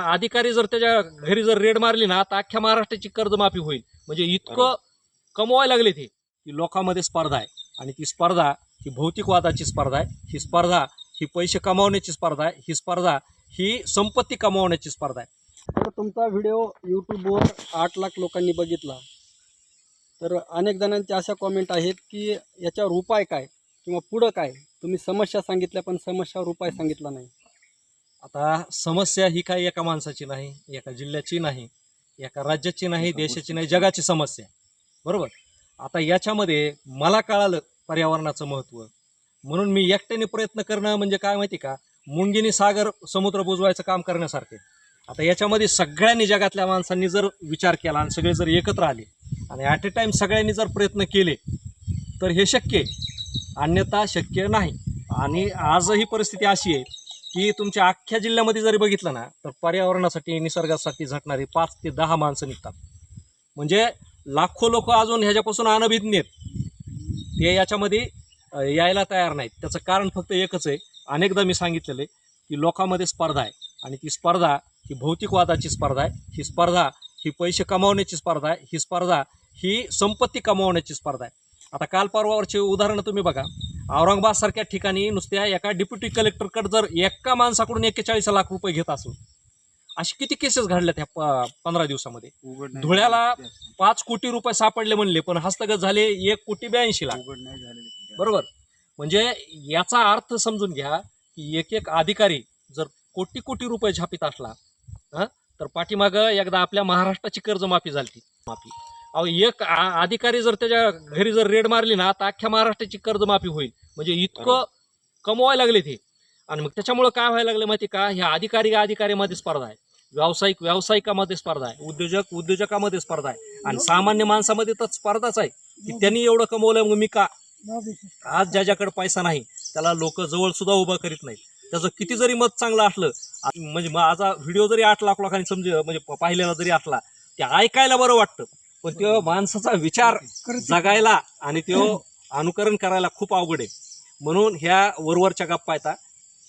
अधिकारी जर त्याच्या घरी जर रेड मारली ना तर अख्ख्या महाराष्ट्राची कर्जमाफी होईल. म्हणजे इतकं कमवायला लागले ते की लोकांमध्ये स्पर्धा आहे. आणि ती स्पर्धा ही भौतिकवादाची स्पर्धा आहे. ही स्पर्धा ही पैसे कमावण्याची स्पर्धा आहे. ही स्पर्धा ही संपत्ती कमावण्याची स्पर्धा आहे. आता तुमचा व्हिडिओ यूट्यूबवर आठ लाख लोकांनी बघितला. तर अनेक जणांच्या अशा कॉमेंट आहेत की याच्यावर उपाय काय किंवा पुढं काय? तुम्ही समस्या सांगितल्या पण समस्यावर उपाय सांगितला नाही. आता समस्या ही काही एका माणसाची नाही एका जिल्ह्याची नाही एका राज्याची नाही देशाची नाही जगाची समस्या. बरोबर? आता याच्यामध्ये मला कळालं पर्यावरणाचं महत्त्व म्हणून मी एकट्याने प्रयत्न करणं म्हणजे काय माहिती का? मुंगीनी सागर समुद्र बुजवायचं काम करण्यासारखे आता याच्यामध्ये सगळ्यांनी जगातल्या माणसांनी जर विचार केला आणि सगळे जर एकत्र आले आणि ॲट ए टाईम सगळ्यांनी जर प्रयत्न केले तर हे शक्य आहे. अन्यथा शक्य नाही. आणि आजही परिस्थिती अशी आहे की तुमच्या अख्ख्या जिल्ह्यामध्ये जरी बघितलं ना तर पर्यावरणासाठी निसर्गासाठी झटणारी पाच ते दहा माणसं निघतात. म्हणजे लाखो लोक अजून ह्याच्यापासून अनभिज्ञ आहेत. ते याच्यामध्ये यायला तयार नाहीत. त्याचं कारण फक्त एकच आहे. अनेकदा मी सांगितलेलं आहे की लोकांमध्ये स्पर्धा आहे. आणि ती स्पर्धा ही भौतिकवादाची स्पर्धा आहे. ही स्पर्धा ही पैसे कमावण्याची स्पर्धा आहे. ही स्पर्धा ही संपत्ती कमावण्याची स्पर्धा आहे. आता काल परवावरचे उदाहरणं तुम्ही बघा. औरंगाबाद सारख्या ठिकाणी नुसत्या एका डेप्युटी कलेक्टरकडे जर एका माणसाकडून एक्केचाळीस लाख रुपये घेत असेल अशी किती केसेस घडल्या त्या प- पंधरा दिवसामध्ये? धुळ्याला पाच कोटी रुपये सापडले म्हणले पण हस्तगत झाले एक कोटी ब्याऐंशी लाख. बरोबर? म्हणजे याचा अर्थ समजून घ्या की एक एक अधिकारी जर कोटी कोटी रुपये छापीत असला हं, तर पाठीमागं एकदा आपल्या महाराष्ट्राची कर्जमाफी झाली माफी अहो एक आ- अधिकारी जर त्याच्या घरी जर रेड मारली ना तर अख्ख्या महाराष्ट्राची कर्जमाफी होईल. म्हणजे इतकं कमवायला लागले ते. आणि मग त्याच्यामुळं काय व्हायला लागलं माहिती का? ह्या अधिकारी अधिकारीमध्ये स्पर्धा आहे. व्यावसायिक व्यावसायिकामध्ये स्पर्धा आहे. उद्योजक उद्योजकामध्ये स्पर्धा आहे. आणि सामान्य माणसामध्ये तर स्पर्धाच आहे. की त्यांनी एवढं कमवलं मग मी का? आज ज्याच्याकडे पैसा नाही त्याला लोक जवळ सुद्धा उभं करीत नाहीत. त्याचं किती जरी मत चांगलं असलं आ- म्हणजे माझा व्हिडिओ जरी आठ लाख लोकांनी समज म्हणजे प- पाहिलेला जरी असला ते ऐकायला बरं वाटतं. पण तो माणसाचा विचार जगायला आणि तो अनुकरण करायला खूप अवघड आहे. म्हणून ह्या वरवरच्या गप्पा येतात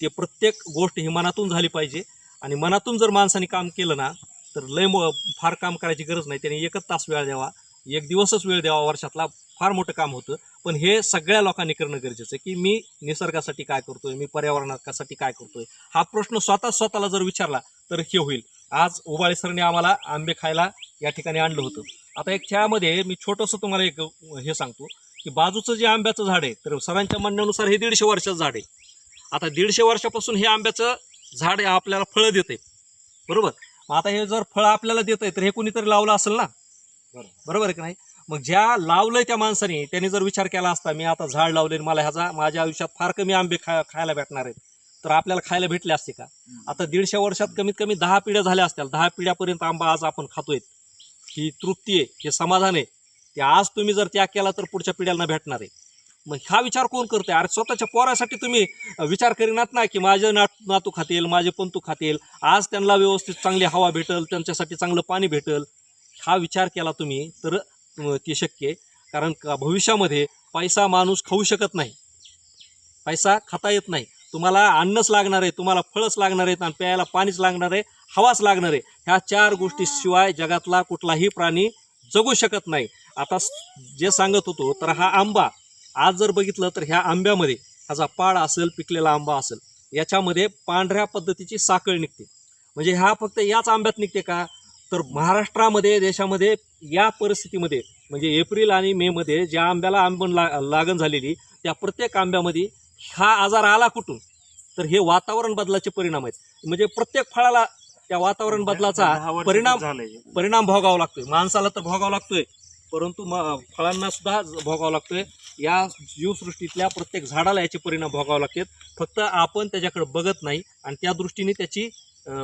ते प्रत्येक गोष्ट ही मनातून झाली पाहिजे. आणि मनातून जर माणसाने काम केलं ना तर लय मो फार काम करायची गरज नाही. त्याने एकच तास वेळ द्यावा. एक दिवसच वेळ द्यावा. वर्षातला फार मोठं काम होतं. पण हे सगळ्या लोकांनी करणं गरजेचं आहे की मी निसर्गासाठी काय करतोय? मी पर्यावरणासाठी काय करतोय? हा प्रश्न स्वतः स्वतःला जर विचारला तर हे होईल. आज उबाळे सरने आम्हाला आंबे खायला या ठिकाणी आणलं होतं. आता एक त्यामध्ये मी छोटंसं तुम्हाला एक हे सांगतो की बाजूचं जे आंब्याचं झाड आहे तर सरांच्या म्हणण्यानुसार हे दीडशे वर्षाचं झाड आहे. आता दीडशे वर्षापासून हे आंब्याचं झाड आपल्याला फळं देते बरोबर? आता हे जर फळं आपल्याला देत आहे तर हे कुणीतरी लावलं असेल ना? बरोबर. आहे की नाही? मग ज्या लावलंय त्या माणसाने त्याने जर विचार केला असता मी आता झाड लावले आणि मला ह्याचा माझ्या आयुष्यात फार कमी आंबे खा खायला भेटणार आहेत तर आपल्याला खायला भेटले असते का? आता दीडशे वर्षात कमीत कमी दहा पिढ्या झाल्या असत्या दहा पिढ्यापर्यंत आंबा आज आपण खातोय. ही तृप्ती आहे हे समाधान आहे. ते आज तुम्ही जर त्याग केला तर पुढच्या पिढ्यांना भेटणार आहे. मग हा विचार कोण करतोय? अरे स्वतःच्या पोरासाठी तुम्ही विचार करीनात ना की माझे नात नातू खातील माझे पंतू खातील आज त्यांना व्यवस्थित चांगली हवा भेटल त्यांच्यासाठी चांगलं पाणी भेटल. हा विचार केला तुम्ही तर ते शक्य आहे. कारण का भविष्यामध्ये पैसा माणूस खाऊ शकत नाही. पैसा खाता येत नाही. तुम्हाला अन्नच लागणार आहे तुम्हाला फळच लागणार आहेत आणि प्यायला पाणीच लागणार आहे हवाच लागणार आहे. ह्या चार गोष्टीशिवाय जगातला कुठलाही प्राणी जगू शकत नाही. आता जे सांगत होतो तर हा आंबा आज जर बघितलं तर ह्या आंब्यामध्ये ह्याचा पाड असेल पिकलेला आंबा असेल याच्यामध्ये पांढऱ्या पद्धतीची साखळ निघते. म्हणजे ह्या फक्त याच आंब्यात निघते का? तर महाराष्ट्रामध्ये देशामध्ये या परिस्थितीमध्ये म्हणजे एप्रिल आणि मेमध्ये ज्या आंब्याला आंबण ला लागण झालेली त्या प्रत्येक आंब्यामध्ये हा आजार आला कुठून? तर हे वातावरण बदलाचे परिणाम आहेत. म्हणजे प्रत्येक फळाला त्या वातावरण बदलाचा परिणाम परिणाम भोगावा लागतोय. माणसाला तर भोगावा लागतोय. परंतु म फळांना सुद्धा भोगावा लागतोय. या जीवसृष्टीतल्या प्रत्येक झाडाला याचे परिणाम भोगावे लागतात. फक्त आपण त्याच्याकडे बघत नाही आणि त्या दृष्टीने त्याची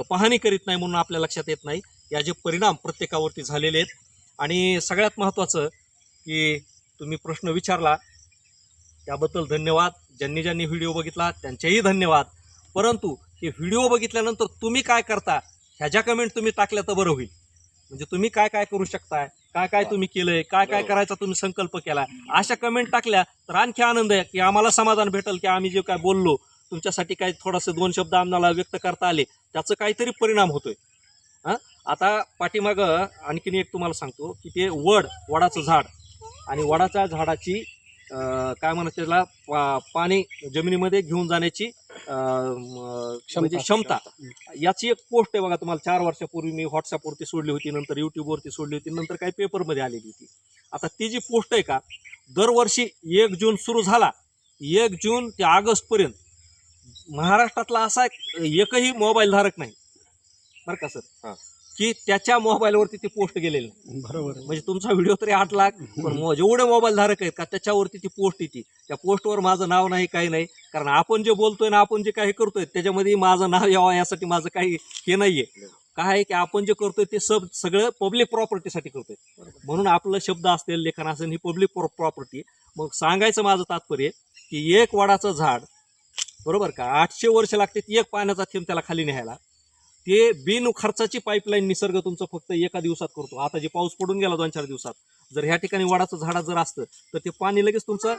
पाहणी करीत नाही म्हणून आपल्या लक्षात येत नाही. याचे परिणाम प्रत्येकावरती झालेले आहेत. आणि सगळ्यात महत्त्वाचं की तुम्ही प्रश्न विचारला त्याबद्दल धन्यवाद. ज्यांनी ज्यांनी व्हिडिओ बघितला त्यांचेही धन्यवाद. परंतु हे व्हिडिओ बघितल्यानंतर तुम्ही काय करता? ह्याच्या कमेंट तुम्ही टाकल्या तर बरं होईल. म्हणजे तुम्ही काय काय करू शकताय? काय काय तुम्ही केलंय? काय काय करायचा तुम्ही संकल्प केला? अशा कमेंट टाकल्या तर आणखी आनंद आहे की आम्हाला समाधान भेटेल की आम्ही जे काय बोललो तुमच्यासाठी काही थोडासे दोन शब्द आम्हाला व्यक्त करता आले त्याचं काहीतरी परिणाम होतोय. आता पाठीमाग आणखीन एक तुम्हाला सांगतो की ते वड वडाचं झाड. आणि वडाच्या झाडाची काय म्हणतात त्याला? पा- पाणी जमिनीमध्ये घेऊन जाण्याची म्हणजे क्षमता. याची एक पोस्ट आहे बघा तुम्हाला. चार वर्षापूर्वी मी व्हॉट्सअपवरती सोडली होती नंतर युट्यूबवरती सोडली होती नंतर काही पेपरमध्ये आलेली होती. आता ती जी पोस्ट आहे का दरवर्षी एक जून सुरू झाला एक जून ते ऑगस्टपर्यंत महाराष्ट्रातला असा एक- एकही मोबाईल धारक नाही. बरं का हा. की त्याच्या मोबाईलवरती ती पोस्ट गेलेली. बरोबर. म्हणजे तुमचा व्हिडिओ तरी आठ लाख पण मो- जेवढे मोबाईल धारक आहेत का त्याच्यावरती ती पोस्ट येते. त्या पोस्टवर माझं नाव नाही काही नाही. कारण आपण जे बोलतोय ना आपण जे काही करतोय त्याच्यामध्ये माझं नाव यावं यासाठी माझं काही हे नाहीये. काय आहे की आपण जे करतोय ते सब सगळं पब्लिक प्रॉपर्टीसाठी करतोय. म्हणून आपलं शब्द असतील लेखन असेल ही पब्लिक प्रॉपर्टी मग सांगायचं माझं तात्पर्य की एक वडाचं झाड बरोबर का? आठशे वर्ष लागते एक पाण्याचा थेंब त्याला खाली न्यायला. ते बिन खर्चाची पाईपलाईन निसर्ग तुमचं फक्त एका दिवसात करतो. आता जे पाऊस पडून गेला दोन चार दिवसात जर ह्या ठिकाणी वडाचं झाड जर असतं तर ते पाणी लगेच तुमचं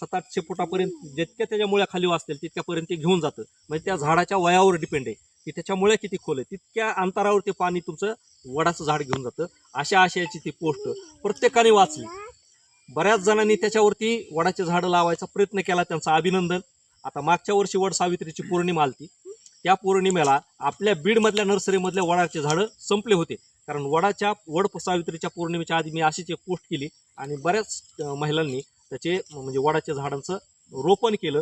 सात आठशे फुटापर्यंत जितक्या त्याच्या मुळ्या खाली असतील तितक्यापर्यंत ते घेऊन जातं. म्हणजे त्या झाडाच्या वयावर डिपेंड आहे. की त्याच्या मुळ्या किती खोल आहे तितक्या अंतरावर ते पाणी तुमचं वडाचं झाड घेऊन जातं. अशा आशयाची ती पोस्ट प्रत्येकाने वाचली. बऱ्याच जणांनी त्याच्यावरती वडाचे झाडं लावायचा प्रयत्न केला त्यांचं अभिनंदन. आता मागच्या वर्षी वड सावित्रीची पौर्णिमा आलती. त्या पौर्णिमेला आपल्या बीडमधल्या नर्सरीमधल्या वडाचे झाडं संपले होते. कारण वडाच्या वड सावित्रीच्या पौर्णिमेच्या आधी मी अशीच एक पोस्ट केली आणि बऱ्याच महिलांनी त्याचे म्हणजे वडाच्या झाडांचं रोपण केलं.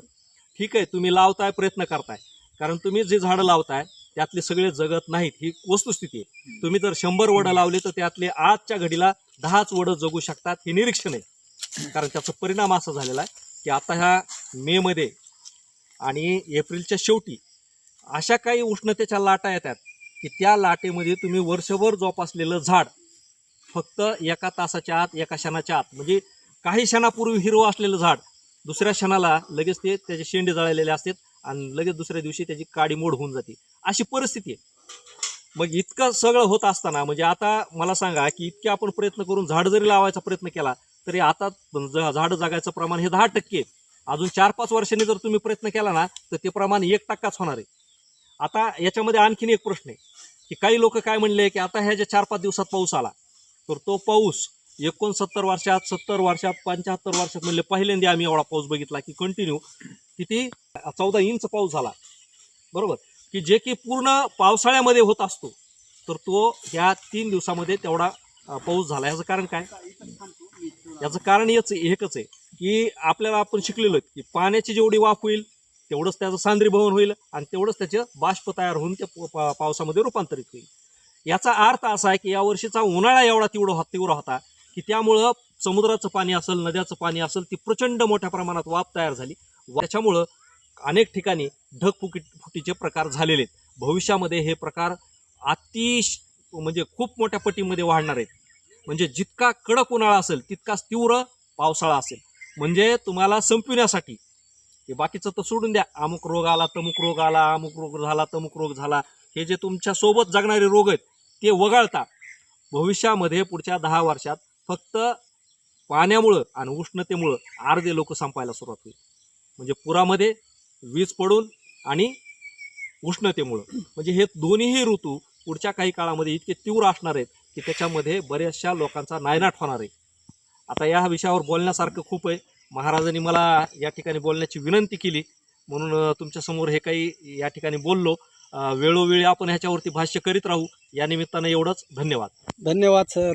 ठीक आहे तुम्ही लावताय प्रयत्न करताय. कारण तुम्ही जे झाडं लावताय त्यातले सगळे जगत नाहीत ही वस्तुस्थिती आहे. तुम्ही जर शंभर वडं लावले तर त्यातले आजच्या घडीला दहाच वडं जगू शकतात हे निरीक्षण आहे. कारण त्याचा परिणाम असा झालेला आहे की आता ह्या मेमध्ये आणि एप्रिलच्या शेवटी अशा काही उष्णतेच्या लाटा येतात की त्या लाटेमध्ये तुम्ही वर्षभर जोपासलेलं झाड फक्त एका तासाच्या आत एका क्षणाच्या आत म्हणजे काही क्षणापूर्वी हिरवं असलेलं झाड दुसऱ्या क्षणाला लगेच ते त्याचे शेंडे जळलेले असतात आणि लगेच दुसऱ्या दिवशी त्याची काडी मोड होऊन जाते. अशी परिस्थिती आहे. मग इतकं सगळं होत असताना म्हणजे आता मला सांगा की इतके आपण प्रयत्न करून झाड जरी लावायचा प्रयत्न केला तरी आता ज- झाडं जगायचं प्रमाण हे दहा टक्के अजून चार पाच वर्षांनी जर तुम्ही प्रयत्न केला ना तर ते प्रमाण एक टक्काच होणार आहे. आता याच्यामध्ये आणखीन एक प्रश्न आहे की काही लोक काय म्हणले की आता ह्या ज्या चार पाच दिवसात पाऊस आला तर तो पाऊस एकोणसत्तर वर्षात सत्तर वर्षात पंच्याहत्तर वर्षात म्हणले पहिल्यांदा आम्ही एवढा पाऊस बघितला की कंटिन्यू किती चौदा इंच पाऊस झाला. बरोबर? की जे की पूर्ण पावसाळ्यामध्ये होत असतो तर तो ह्या तीन दिवसामध्ये तेवढा पाऊस झाला. याचं कारण काय? याचं कारण हेच एकच आहे की आपल्याला आपण शिकलेलो की पाण्याची जेवढी वाफ होईल तेवढंच त्याचं सांद्रीभवन होईल आणि तेवढंच त्याचं बाष्प तयार होऊन ते प- पावसामध्ये रूपांतरित होईल. याचा अर्थ असा आहे की यावर्षीचा उन्हाळा एवढा तीव्र हो- तीव्र होता की त्यामुळं समुद्राचं पाणी असेल नद्याचं पाणी असेल ती प्रचंड मोठ्या प्रमाणात वाफ तयार झाली. त्याच्यामुळं अनेक ठिकाणी ढगफुकी फुटीचे प्रकार झालेले आहेत. भविष्यामध्ये हे प्रकार अतिश म्हणजे खूप मोठ्या पटीमध्ये वाढणार आहेत. म्हणजे जितका कडक उन्हाळा असेल तितकाच तीव्र पावसाळा असेल. म्हणजे तुम्हाला संपविण्यासाठी हे बाकीचं तर सोडून द्या. अमुक रोग आला तमुक रोग आला अमुक रोग झाला तमुक रोग झाला. हे जे तुमच्यासोबत जगणारे रोग आहेत ते वगळता भविष्यामध्ये पुढच्या दहा वर्षात फक्त पाण्यामुळं आणि उष्णतेमुळं अर्धे लोक संपायला सुरुवात होईल. म्हणजे पुरामध्ये वीज पडून आणि उष्णतेमुळं. म्हणजे हे दोन्हीही ऋतू पुढच्या काही काळामध्ये इतके तीव्र असणार आहेत की त्याच्यामध्ये बऱ्याचशा लोकांचा नायनाट होणार आहे. आता या विषयावर बोलण्यासारखं खूप आहे. महाराजांनी मला या ठिकाणी बोलण्याची विनंती केली. म्हणून तुमच्यासमोर हे काही या ठिकाणी बोललो. वेळोवेळी आपण ह्याच्यावरती भाष्य करीत राहू. या निमित्तानं एवढंच. धन्यवाद. धन्यवाद सर.